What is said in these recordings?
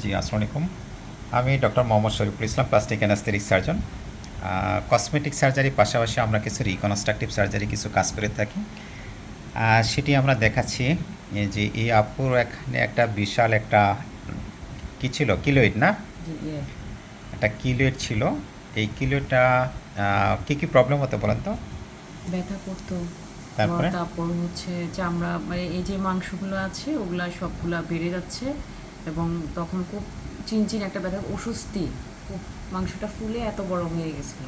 জি আসসালামু আলাইকুম। আমি doctor Mohammad Shariful Islam plastic anaesthetic surgeon. Cosmetic সার্জারির পাশাপাশি আমরা কিছু রিকনস্ট্রাকটিভ সার্জারি কিছু কাজ করে থাকি। সেটি আমরা দেখাচ্ছি যে এই আপুর এখানে একটা বিশাল একটা কি ছিল? কিলোইড না? একটা কিলোইড ছিল। এই কিলোইডটা কী কী প্রবলেম হতে বলেন তো? ব্যথা করতো। তারপরে? তারপর হচ্ছে চামড়া মানে এই যে মাংসগুলো আছে ওগুলা সবগুলা বেড়ে যাচ্ছে। এবং তখন খুব চিনচিন একটা ব্যথা অস্বস্তি খুব মাংসটা ফুলে এত বড় হয়ে গেছিল।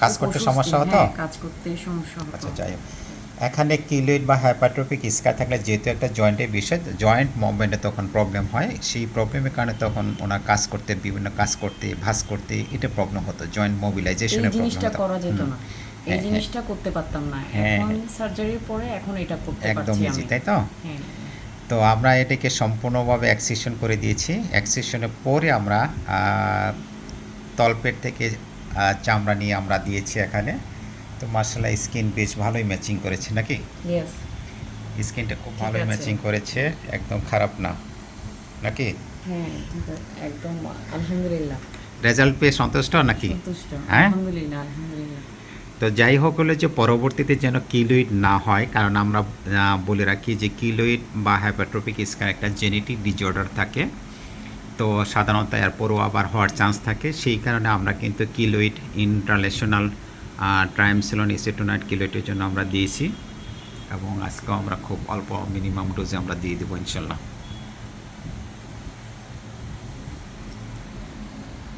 কাজ করতে সমস্যা হতো? হ্যাঁ, কাজ করতে সমস্যা হতো। আচ্ছা যাই হোক। এখানে কিলোইড বা হাইপারট্রপিক স্কার থাকলে যেহেতু একটা জয়েন্টের বিষয় জয়েন্ট মুভমেন্টে তখন প্রবলেম হয়। সেই প্রবলেমের কারণে তখন ওনার কাজ করতে বিভিন্ন কাজ করতে ভাস করতে এটা প্রবলেম হতো। জয়েন্ট মোবিলাইজেশনের প্রবলেম হতো। করা যেত না। এই হ্যাঁ, জিনিসটা করতে পারতাম না। হ্যাঁ, এখন হ্যাঁ। সার্জারির পরে এখন এটা করতে একদম পারছি আমি। তাই তো? হ্যাঁ। তো আমরা এটাকে সম্পূর্ণভাবে অ্যাক্সিশন করে দিয়েছি। অ্যাক্সিশনের পরে আমরা তলপেট থেকে চামড়া নিয়ে আমরা দিয়েছি এখানে। তো মার্শাল্লাহ স্কিন বেশ ভালোই ম্যাচিং করেছে নাকি? স্কিনটা খুব ভালোই ম্যাচিং করেছে একদম খারাপ না। নাকি? হ্যাঁ একদম আলহামদুলিল্লাহ। রেজাল্ট পেয়ে সন্তুষ্ট নাকি? হ্যাঁ? আলহামদুলিল্লাহ আলহামদুলিল্লাহ। তো যাই হোক হলো যে পরবর্তীতে যেন কিলোইড না হয়, কারণ আমরা বলে রাখি যে কিলোইড বা হাইপারট্রপিক স্কার একটা জেনেটিক ডিজঅর্ডার থাকে। তো সাধারণত এরপরও আবার হওয়ার চান্স থাকে। সেই কারণে আমরা কিন্তু কিলোইড ইন্টারন্যাশনাল ট্রাইমসেলন এসেটোনাইট কিলোইডের জন্য আমরা দিয়েছি। এবং আজকেও আমরা খুব অল্প মিনিমাম ডোজে আমরা দিয়ে দেবো ইনশাল্লাহ।